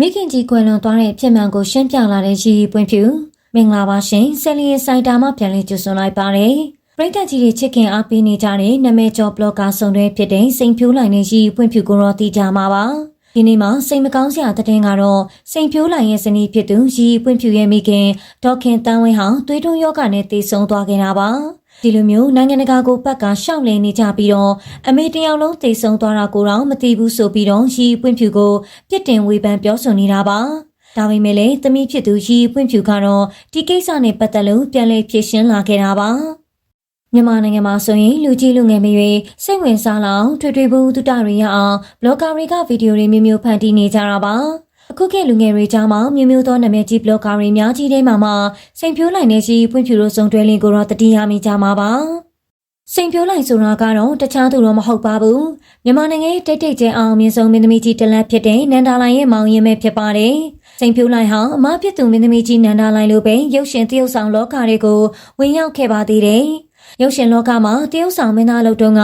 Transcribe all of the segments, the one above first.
မိခင်ကြီးကွယ်လွန်သွားတဲ့ဖြစ်မှန်ကိုရှင်းပြလာတဲ့ရည်ရည်ပွင့်ဖြူမင်္ဂလာပါရှင်ဆယ်လီရဲ့စိုက်တာမှပြန်လည်ကြိုဆိုလိုက်ပါတယ်ပရိသတ်ကြီးတွေချစ်ခင်အားပေးနေကြတဲ့နာမည်ကျော်ဘလော့ကာဆောင်တွေဖြစ်တဲ့စိန်ဖြိုးလိုင်နဲ့ရည်ရည်ပွင့်ဖြူကိုတော့သိကြမှာပါဒီနေ့မှာစိတ်မကောင်းစရာတဲ့တင်ကတော့စိန်ဖြိုးလိုင်ရဲ့ဇနီးဖြစ်သူရည်ရည်ပွင့်ဖြူရဲ့မိခင်ဒေါက်ခင်တန်းဝင်းဟာသွေးတွင်းယောဂနဲ့တည်ဆုံသွားခဲ့တာပါ ဒီလိုမျိုးနိုင်ငံတကာကိုပတ်ကရှောက်လည်နေကြပြီးတော့အမေတယောက်လုံးတည်ဆုံသွားတာကိုတော့မသိဘူးဆိုပြီးတော့ရီပွင့်ဖြူကိုပြစ်တင်ဝေဖန်ပြောဆိုနေတာပါဒါပေမဲ့လည်းသမီးဖြစ်သူရီပွင့်ဖြူကတော့ဒီကိစ္စနဲ့ပတ်သက်လို့ပြန်လည်ဖြေရှင်းလာခဲ့တာပါမြန်မာနိုင်ငံမှာဆိုရင်လူကြီးလူငယ်မျိုးစိတ်ဝင်စားလောက်ထွေထွေဘူးတုတတွေရအောင်ဘလော့ဂါတွေကဗီဒီယိုတွေမျိုးမျိုးဖန်တီးနေကြတာပါ အခုခေတ်လူငယ်တွေကြားမှာမျိုးမျိုးသောနာမည်ကြီးဘလော့ဂါတွေများကြီးတဲ့မှာမှစိန်ဖြိုးလိုက်နေရှိဖွင့်ဖြူလို့စုံတွဲလင်းကိုတော့တတိယမိကြမှာပါစိန်ဖြိုးလိုက်ဆိုတာကတော့တခြားသူတော့မဟုတ်ပါဘူးမြန်မာနိုင်ငံရဲ့တိတ်တိတ်ကျဲအောင်မြင့်ဆုံးမင်းသမီးကြီးတလက်ဖြစ်တဲ့နန္ဒာလိုင်ရဲ့မောင်ရင်ပဲဖြစ်ပါတယ်စိန်ဖြိုးလိုက်ဟာအမဖြစ်သူမင်းသမီးကြီးနန္ဒာလိုင်လိုပဲရုပ်ရှင်တရုပ်ဆောင်လောကတွေကိုဝင်ရောက်ခဲ့ပါသေးတယ် ရုပ်ရှင်လောကမှာတရုတ်ဆောင်မင်းသားလုပ်တုန်းက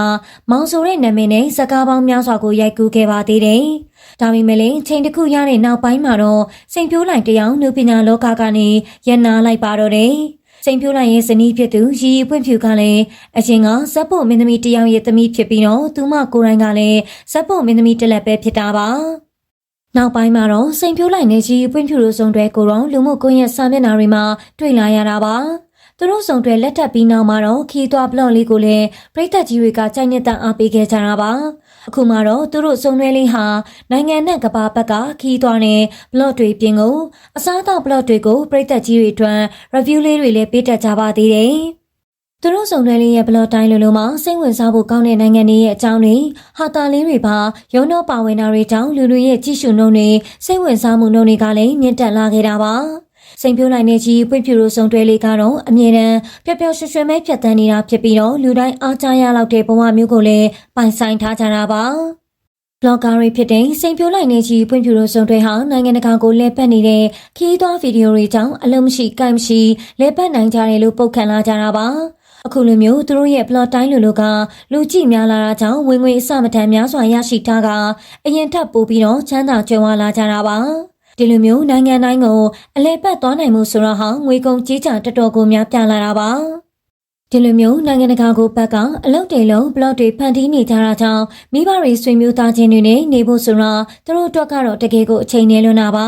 မောင်ဆိုတဲ့နာမည်နဲ့စကားပေါင်းများစွာကိုရိုက်ကူးခဲ့ပါသေးတယ်။ဒါပေမဲ့လည်းချိန်တစ်ခုရတဲ့နောက်ပိုင်းမှာတော့စိန်ဖြိုးလိုင်တယောက်နုပညာလောကကနေရန်နာလိုက်ပါတော့တယ်။စိန်ဖြိုးလိုင်ရဲ့ဇနီးဖြစ်သူရီရီပွင့်ဖြူကလည်းအချင်းကဇက်ဖို့မင်းသမီးတယောက်ရဲ့သမီးဖြစ်ပြီးတော့သူမကိုယ်တိုင်ကလည်းဇက်ဖို့မင်းသမီးတစ်လက်ပဲဖြစ်တာပါ။နောက်ပိုင်းမှာတော့စိန်ဖြိုးလိုက်နေကြီးပွင့်ဖြူလိုစုံတွေကိုတော့လူမှုကွန်ရက်စာမျက်နှာတွေမှာတွေ့လာရတာပါ။ သူတို့ဆောင်တွေလက်ထပ်ပြီးနောက်မှာတော့ခီးသွွားဘလော့လေးကိုလည်းပြိသက်ကြီးတွေကကြိုက်နှစ်တအားပေးခဲ့ကြတာပါအခုမှတော့သူတို့စုံတွဲလေးဟာနိုင်ငံနဲ့ကဘာဘက်ကခီးသွွားနဲ့ဘလော့တွေပြင်ကိုအစားအသောက်ဘလော့တွေကိုပြိသက်ကြီးတွေအတွက် review လေးတွေလည်းပေးတတ်ကြပါသေးတယ်သူတို့စုံတွဲလေးရဲ့ဘလော့တိုင်းလိုလိုမှာစိတ်ဝင်စားဖို့ကောင်းတဲ့နိုင်ငံတွေရဲ့အကြောင်းတွေဟာတာလေးတွေပါရုံတော့ပါဝင်တာတွေကြောင့်လူတွေရဲ့ကြည့်ရှုနှုန်းတွေစိတ်ဝင်စားမှုနှုန်းတွေကလည်းမြင့်တက်လာခဲ့တာပါ စိန်ပြိုးနိုင်တဲ့ကြီးပွင့်ဖြူရိုးစုံတွဲလေးကတော့အမြဲတမ်းပျော်ပျော်ရွှင်ရွှင်ပဲဖြတ်သန်းနေတာဖြစ်ပြီးတော့လူတိုင်းအားကြရလောက်တဲ့ဘဝမျိုးကိုလည်းပိုင်ဆိုင်ထားကြတာပါဘလော့ဂါတွေဖြစ်တဲ့စိန်ပြိုးလိုက်နေကြီးပွင့်ဖြူရိုးစုံတွဲဟာနိုင်ငံတကာကိုလဲပတ်နေတဲ့ခီးသွွားဗီဒီယိုတွေကြောင့်အလုံးမရှိကိုင်မရှိလဲပတ်နိုင်ကြတယ်လို့ပုတ်ခန့်လာကြတာပါအခုလိုမျိုးသူတို့ရဲ့ plot တိုင်းလိုလိုကလူကြည့်များလာတာကြောင့်ဝင်ငွေအစမတန်များစွာရရှိထားကအရင်ထပ်ပို့ပြီးတော့ချမ်းသာကြွယ်ဝလာကြတာပါ ဒီလိုမျိုးနိုင်ငံတိုင်းကိုအလဲပတ်သွားနိုင်မှုဆိုတော့ဟာငွေကုန်ကြေးကြတော်တော်ကိုများပြလာတာပါဒီလိုမျိုးနိုင်ငံတကာကိုဘက်ကအလုတ်တေလုံးဘလော့တွေဖန်တီးနေကြတာကြောင့်မိဘတွေဆွေမျိုးသားချင်းတွေနဲ့နေဖို့ဆိုတော့သူတို့အတွက်ကတော့တကယ်ကိုအချိန်နေလွန်းတာပါ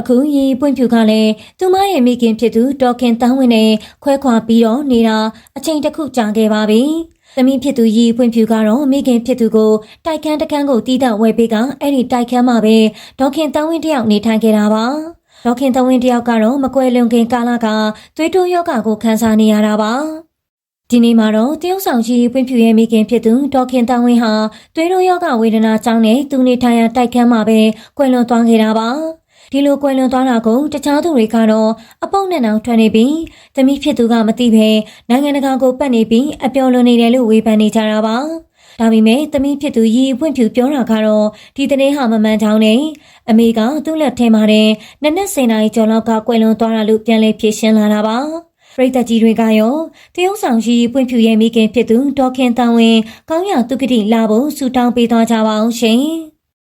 အခုရီပွင့်ဖြူကလည်းသူမရဲ့မိခင်ဖြစ်သူဒေါက်ခင်တန်းဝင်းနဲ့ခွဲခွာပြီးတော့နေတာအချိန်တစ်ခုကြာခဲ့ပါပြီ။ သမီးဖြစ်သူရီဖွင့်ဖြူကတော့မိခင်ဖြစ်သူကိုတိုက်ခန်းတခန်းကိုတီးတဝဲပေးကအဲ့ဒီတိုက်ခန်းမှာပဲဒေါခင်တန်းဝင်းတယောက်နေထိုင်ခဲ့တာပါဒေါခင်တန်းဝင်းတယောက်ကတော့မကွယ်လွန်ခင်ကာလကသွေးတိုးယောဂကိုခံစားနေရတာပါဒီနေ့မှာတော့တရုတ်ဆောင်ကြီးပွင့်ဖြူရဲ့မိခင်ဖြစ်သူဒေါခင်တန်းဝင်းဟာသွေးတိုးယောဂဝေဒနာကြောင့်နဲ့သူနေထိုင်ရာတိုက်ခန်းမှာပဲကွယ်လွန်သွားခဲ့တာပါ ဒီလိုကွယ်လွန်သွားတာကိုတခြားသူတွေကတော့အပုပ်နဲ့နောင်ထွက်နေပြီးသမီးဖြစ်သူကမသိဘဲနိုင်ငံတကာကိုပတ်နေပြီးအပျော်လွန်နေတယ်လို့ဝေဖန်နေကြတာပါဒါပေမဲ့သမီးဖြစ်သူရီပွင့်ဖြူပြောတာကတော့ဒီတဲ့ဟာမမှန်ကြောင်းနဲ့အမေကသူ့လက်ထဲမှာတဲ့နနက်စင်နာရီကျော်လောက်ကကွယ်လွန်သွားတာလို့ပြန်လည်ဖြေရှင်းလာတာပါပရိသတ်ကြီးတွေကရောတရုတ်ဆောင်ရှိပွင့်ဖြူရဲ့မိခင်ဖြစ်သူဒေါခင်တန်ဝင်းကောင်းရသူကတိလာဖို့ဆူတောင်းပေးသွားကြပါအောင်ရှင်